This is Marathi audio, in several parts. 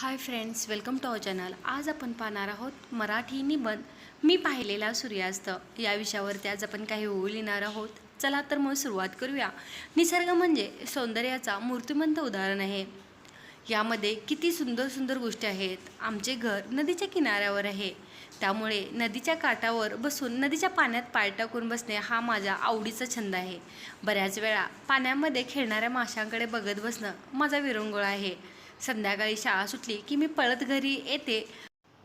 Hi friends welcome to our channel आज आपण पाहणार आहोत मराठी निबंध. मी पाहिलेला सूर्यास्त. या विषयावरती आज आपण काही ओळी लिहिणार आहोत. चला तर मग सुरुवात करूया. निसर्ग म्हणजे सौंदर्याचा मूर्तिमंत उदाहरण आहे. यामध्ये किती सुंदर सुंदर गोष्टी आहेत. आमचे घर नदीच्या किनाऱ्यावर आहे. त्यामुळे नदीच्या काठावर बसून नदीच्या पाण्यात पाय टाकून बसणे हा माझा आवडीचा छंद आहे. बऱ्याच वेळा पाण्यामध्ये खेळणाऱ्या माशांकडे बघत बसणं माझा विरंगुळा आहे. संध्याकाळी शाळा सुटली की मी पळत घरी येते.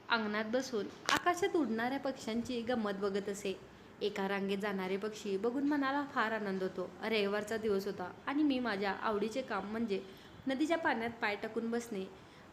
अंगणात बसून आकाशात उडणाऱ्या पक्ष्यांची गंमत बघत असे. एका रांगेत जाणारे पक्षी बघून मनाला फार आनंद होतो. रविवारचा दिवस होता आणि मी माझ्या आवडीचे काम म्हणजे नदीच्या पाण्यात पाय टाकून बसणे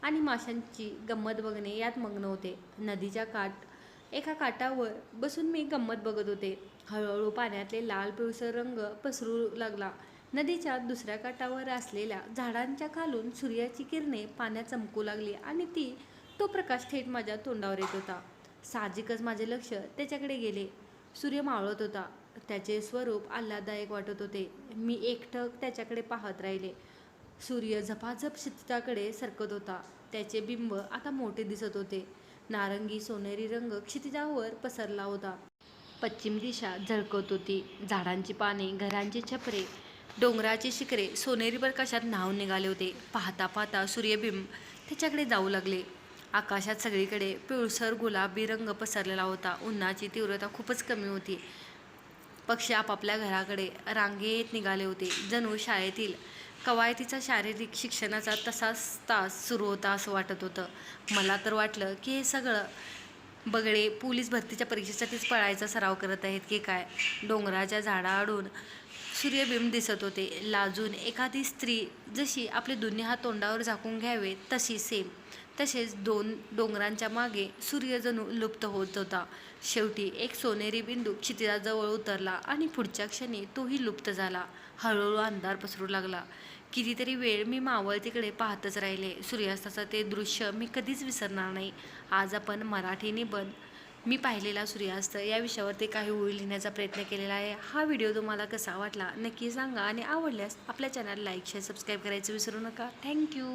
आणि माशांची गंमत बघणे यात मग्न होते. नदीच्या काठ एका काठावर बसून मी गंमत बघत होते. हळूहळू पाण्यातले लाल पिळसर रंग पसरू लागला. नदीच्या दुसऱ्या काठावर असलेल्या झाडांच्या खालून सूर्याची किरणे पाण्यात चमकू लागली आणि ती तो प्रकाश थेट माझ्या तोंडावर येत होता. साहजिकच माझे लक्ष त्याच्याकडे गेले. सूर्य मावळत होता. त्याचे स्वरूप आल्हाददायक वाटत होते. मी एकटक त्याच्याकडे पाहत राहिले. सूर्य झपाझप क्षितिजाकडे सरकत होता. त्याचे बिंब आता मोठे दिसत होते. नारंगी सोनेरी रंग क्षितिजावर पसरला होता. पश्चिम दिशा झळकत होती. झाडांची पाने घरांची छपरे डोंगराचे शिखरे सोनेरी प्रकाशात न्हावून निघाले होते? पाहता पाहता सूर्यबिंब त्याच्याकडे जाऊ लागले. आकाशात सगळीकडे पिळसर गुलाबी रंग पसरलेला होता. उन्हाची तीव्रता खूपच कमी होती. पक्षी आपापल्या घराकडे रांगेत निघाले होते. जणू शाळेतील कवायतीचा शारीरिक शिक्षणाचा तसाच तास सुरू होता असं वाटत होतं. मला तर वाटलं की हे सगळं बगळे पोलीस भरतीच्या परीक्षेसाठीच पळायचा सराव करत आहेत की काय? डोंगराच्या झाडाआडून सूर्यबिंब दिसत होते. लाजून एखादी स्त्री जशी आपले दोन्ही हात तोंडावर झाकून घ्यावे तशी सेम तसेच दोन डोंगरांच्या मागे सूर्यजणू लुप्त होत होता. शेवटी एक सोनेरी बिंदू क्षितिजाजवळ उतरला आणि पुढच्या क्षणी तोही लुप्त झाला. हळूहळू अंधार पसरू लागला. कितीतरी वेळ मी मावळतीकडे पाहतच राहिले. सूर्यास्ताचं ते दृश्य मी कधीच विसरणार नाही. आज आपण मराठी निबंध मी पाहिलेला सूर्यास्त या विषयावरती काही ओळी लिहिण्याचा प्रयत्न केलेला आहे. हा व्हिडिओ तुम्हाला कसा वाटला नक्की सांगा आणि आवडल्यास आपल्या चॅनल लाईक शेअर सबस्क्राईब करायचं विसरू नका. थँक्यू